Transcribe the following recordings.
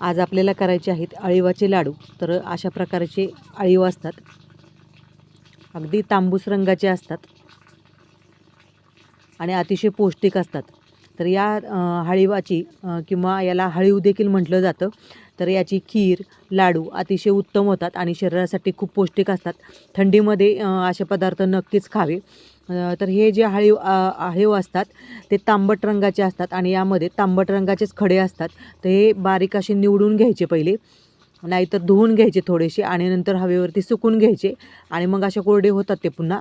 आज आपल्याला करायचे आहेत अळीवाचे लाडू. तर अशा प्रकारचे अळीव असतात. अगदी तांबूस रंगाचे असतात. आणि अतिशय पौष्टिक असतात. तर या हळीवाची किंवा याला हळीव देखील म्हटलं जातं. तर याची खीर लाडू अतिशय उत्तम होतात आणि शरीरासाठी खूप पौष्टिक असतात. थंडीमध्ये असे पदार्थ नक्कीच खावे. तर हे जे हळीव आळीव असतात ते तांबट रंगाचे असतात आणि यामध्ये तांबट रंगाचेच खडे असतात. तर हे बारीक असे निवडून घ्यायचे पहिले नाहीतर धुवून घ्यायचे थोडेसे आणि नंतर हवेवरती सुकून घ्यायचे आणि मग असे कोरडे होतात ते पुन्हा.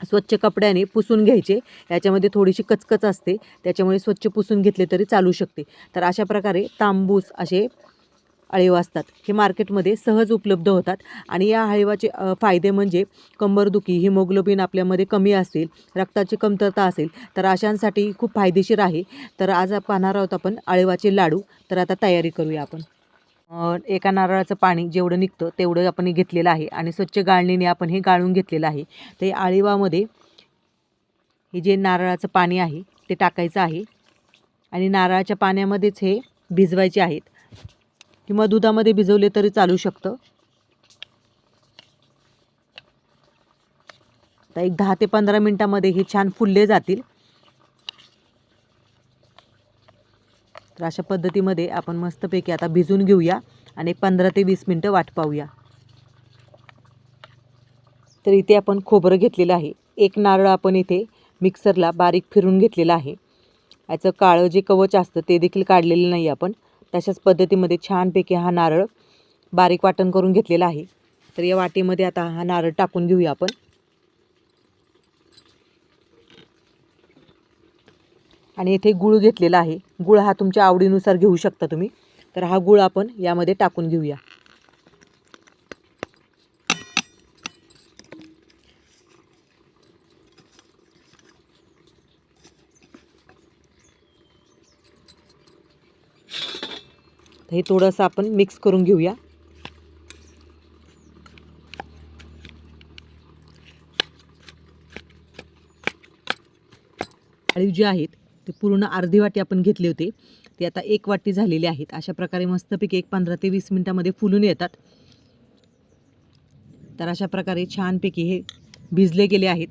स्वच्छ कपड्याने पुसून घ्यायचे याच्यामध्ये थोडीशी कचकच असते त्याच्यामुळे स्वच्छ पुसून घेतले तरी चालू शकते. तर अशा प्रकारे तांबूस असे अळीव असतात. हे मार्केटमध्ये सहज उपलब्ध होतात. आणि या अळीवाचे फायदे म्हणजे कंबरदुखी हिमोग्लोबिन आपल्यामध्ये कमी असेल रक्ताची कमतरता असेल तर अशांसाठी खूप फायदेशीर आहे. तर आज पाहणार आहोत आपण अळीवाचे लाडू. तर आता तयारी करूया आपण. एका नारळाचं पाणी जेवढं निघतं तेवढं आपण घेतलेलं आहे आणि स्वच्छ गाळणीने आपण हे गाळून घेतलेलं आहे. तर आळीवामध्ये हे जे नारळाचं पाणी आहे ते टाकायचं आहे. आणि नारळाच्या पाण्यामध्येच हे भिजवायचे आहेत. किंवा दुधामध्ये भिजवले तरी चालू शकतं. तर एक दहा ते पंधरा मिनटामध्ये हे छान फुलले जातील. तर अशा पद्धतीमध्ये आपण मस्तपैकी आता भिजून घेऊया आणि पंधरा ते वीस मिनटं वाट पाहूया. तर इथे आपण खोबरं घेतलेलं आहे. एक नारळ आपण इथे मिक्सरला बारीक फिरून घेतलेलं आहे. याचं काळं जे कवच असतं ते देखील काढलेलं नाही आपण. तशाच पद्धतीमध्ये छानपैकी हा नारळ बारीक वाटण करून घेतलेला आहे. तर या वाटीमध्ये आता हा नारळ टाकून घेऊया आपण. आणि इथे गुळ घेतलेला आहे. गुळ हा तुमच्या आवडीनुसार घेऊ शकता तुम्ही. तर हा गुळ आपण यामध्ये टाकून घेऊया. हे थोडंसं आपण मिक्स करून घेऊया. अळीव जे आहेत ते पूर्ण अर्धी वाटी आपण घेतले होते. ते आता एक वाटी झालेले आहेत. अशा प्रकारे मस्तपैकी एक पंधरा ते वीस मिनटामध्ये फुलून येतात. तर अशा प्रकारे छानपैकी हे भिजले गेले आहेत.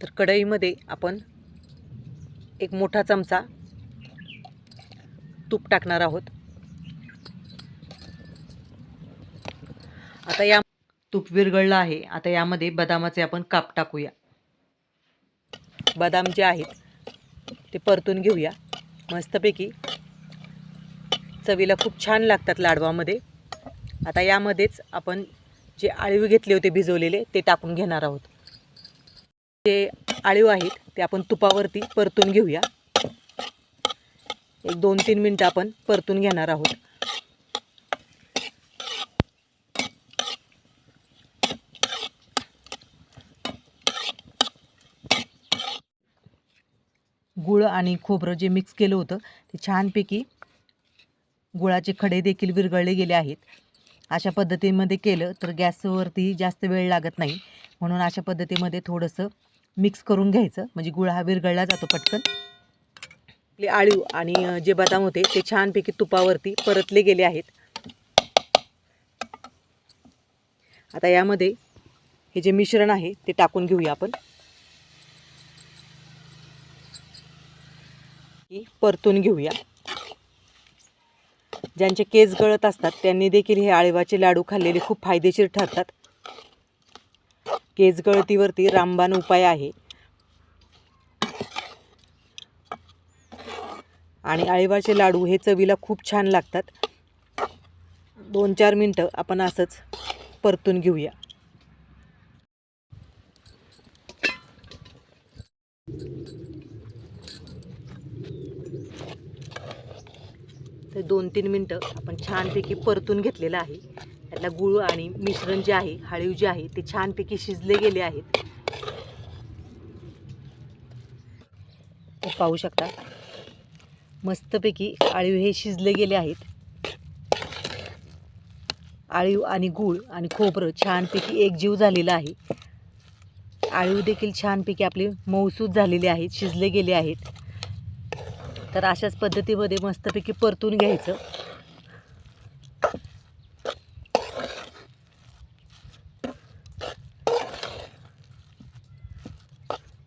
तर कढईमध्ये आपण एक मोठा चमचा तूप टाकणार आहोत. आता या तूप विरघळलं आहे. आता यामध्ये बदामाचे आपण काप टाकूया. बदाम जे आहेत ते परतून घेऊया. मस्तपैकी चवीला खूप छान लागतात लाडवामध्ये. आता यामध्येच आपण जे आळीव घेतले होते भिजवलेले ते टाकून घेणार आहोत. जे आळीव आहेत ते आपण तुपावरती परतून घेऊया. एक दोन तीन मिनटं आपण परतून घेणार आहोत. गुळ आणि खोबरं जे मिक्स केलं होतं ते छानपैकी गुळाचे खडे देखील विरघळले गेले आहेत. अशा पद्धतीमध्ये केलं तर गॅसवरती जास्त वेळ लागत नाही. म्हणून अशा पद्धतीमध्ये थोडंसं मिक्स करून घ्यायचं. म्हणजे गुळ हा विरघळला जातो पटकन. आपले आळीव आणि जे बदाम होते ते छानपैकी तुपावरती परतले गेले आहेत. आता यामध्ये हे जे मिश्रण आहे ते टाकून घेऊया आपण. परतून घेऊया. ज्यांचे केस गळत असतात त्यांनी देखील हे आळीवाचे लाडू खाल्लेले खूप फायदेशीर ठरतात. केस गळतीवरती रामबाण उपाय आहे. आणि आळीवाचे लाडू हे चवीला खूप छान लागतात. दोन चार मिनटं आपण असंच परतून घेऊया. तर दोन तीन मिनटं आपण छानपैकी परतून घेतलेलं आहे. त्यातला गुळ आणि मिश्रण जे आहे हळीव जे आहे ते छानपैकी शिजले गेले आहेत. पाहू शकता. मस्तपैकी आळीव हे शिजले गेले आहेत. आळीव आणि गूळ आणि खोबरं छानपैकी एकजीव झालेलं आहे. आळीव देखील छानपैकी आपले मौसूद झालेले आहेत शिजले गेले आहेत. तर अशाच पद्धतीमध्ये मस्तपैकी परतून घ्यायचं.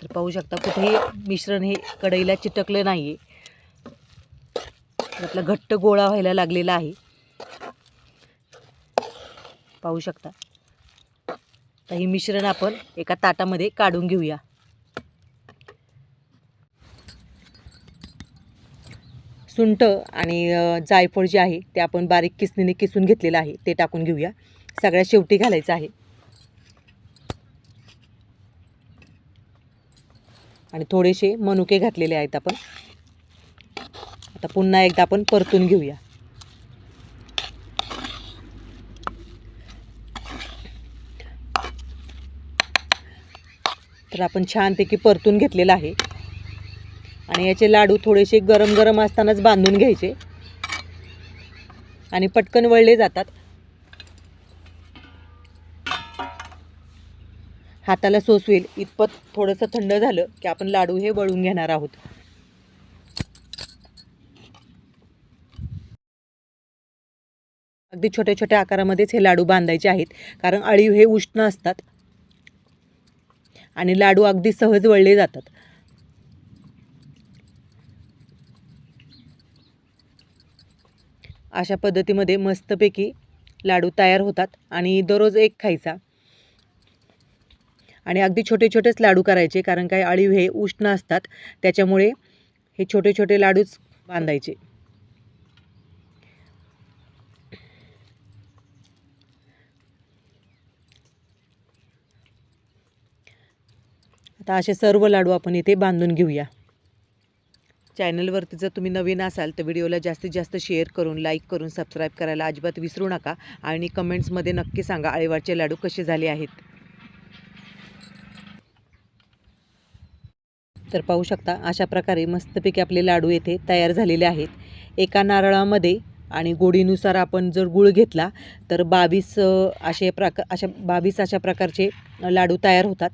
तर पाहू शकता कुठेही मिश्रण हे कढईला चिटकलं नाही आहे आपला घट्ट गोळा व्हायला लागलेला आहे. पाहू शकता. तर हे मिश्रण आपण एका ताटामध्ये काढून घेऊया. सुंठ आणि जायफळ जे आहे ते आपण बारीक किसणीने किसून घेतलेलं आहे ते टाकून घेऊया. सगळ्या शेवटी घालायचं आहे. आणि थोडेसे मनुके घातलेले आहेत आपण. आता पुन्हा एकदा आपण परतून घेऊया. तर आपण छानपैकी परतून घेतलेलं आहे. आणि याचे लाडू थोडेसे गरम गरम असतानाच बांधून घ्यायचे. आणि पटकन वळले जातात. हाताला सोसवेल इतपत थोडंसं थंड झालं की आपण लाडू हे वळून घेणार आहोत. अगदी छोट्या छोट्या आकारामध्येच हे लाडू बांधायचे आहेत. कारण अळीव हे उष्ण असतात. आणि लाडू अगदी सहज वळले जातात. अशा पद्धतीमध्ये मस्तपैकी लाडू तयार होतात आणि दररोज एक खायचा. आणि अगदी छोटे छोटेच लाडू करायचे कारण काय अळीव हे उष्ण असतात. त्याच्यामुळे हे छोटे छोटे लाडूच बांधायचे. आता असे सर्व लाडू आपण इथे बांधून घेऊया. चॅनलवरती जर तुम्ही नवीन असाल तर व्हिडिओला जास्तीत जास्त शेअर करून लाईक करून सबस्क्राईब करायला अजिबात विसरू नका आणि कमेंट्समध्ये नक्की सांगा आळीवाचे लाडू कसे झाले आहेत. तर पाहू शकता अशा प्रकारे मस्तपैकी आपले लाडू येथे तयार झालेले आहेत. एका नारळामध्ये आणि गोडीनुसार आपण जर गुळ घेतला तर बावीस असे प्रकार अशा बावीस अशा प्रकारचे लाडू तयार होतात.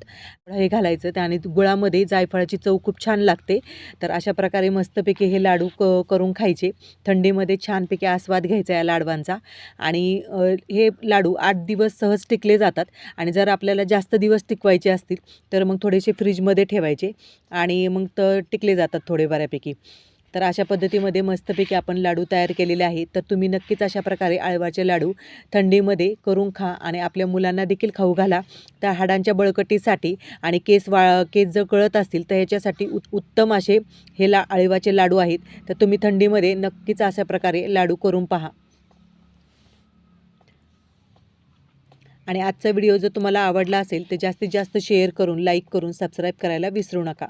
हे घालायचं त्याने आणि गुळामध्ये जायफळाची चव खूप छान लागते. तर अशा प्रकारे मस्तपैकी हे लाडू क करून खायचे. थंडीमध्ये छानपैकी आस्वाद घ्यायचा या लाडवांचा. आणि हे लाडू आठ दिवस सहज टिकले जातात. आणि जर आपल्याला जास्त दिवस टिकवायचे असतील तर मग थोडेसे फ्रीजमध्ये ठेवायचे. आणि मग तर टिकले जातात थोडे बऱ्यापैकी. तर अशा पद्धतीमध्ये मस्तपैकी आपण लाडू तयार केलेले आहेत. तर तुम्ही नक्कीच अशा प्रकारे आळवाचे लाडू थंडीमध्ये करून खा आणि आपल्या मुलांना देखील खाऊ घाला. त्या हाडांच्या बळकटीसाठी आणि केस वा केस जर कळत असतील तर ह्याच्यासाठी उत उत्तम असे हे ला आळीवाचे लाडू आहेत. तर तुम्ही थंडीमध्ये नक्कीच अशा प्रकारे लाडू करून पहा. आणि आजचा व्हिडिओ जर तुम्हाला आवडला असेल तर जास्तीत जास्त शेअर करून लाईक करून सबस्क्राईब करायला विसरू नका.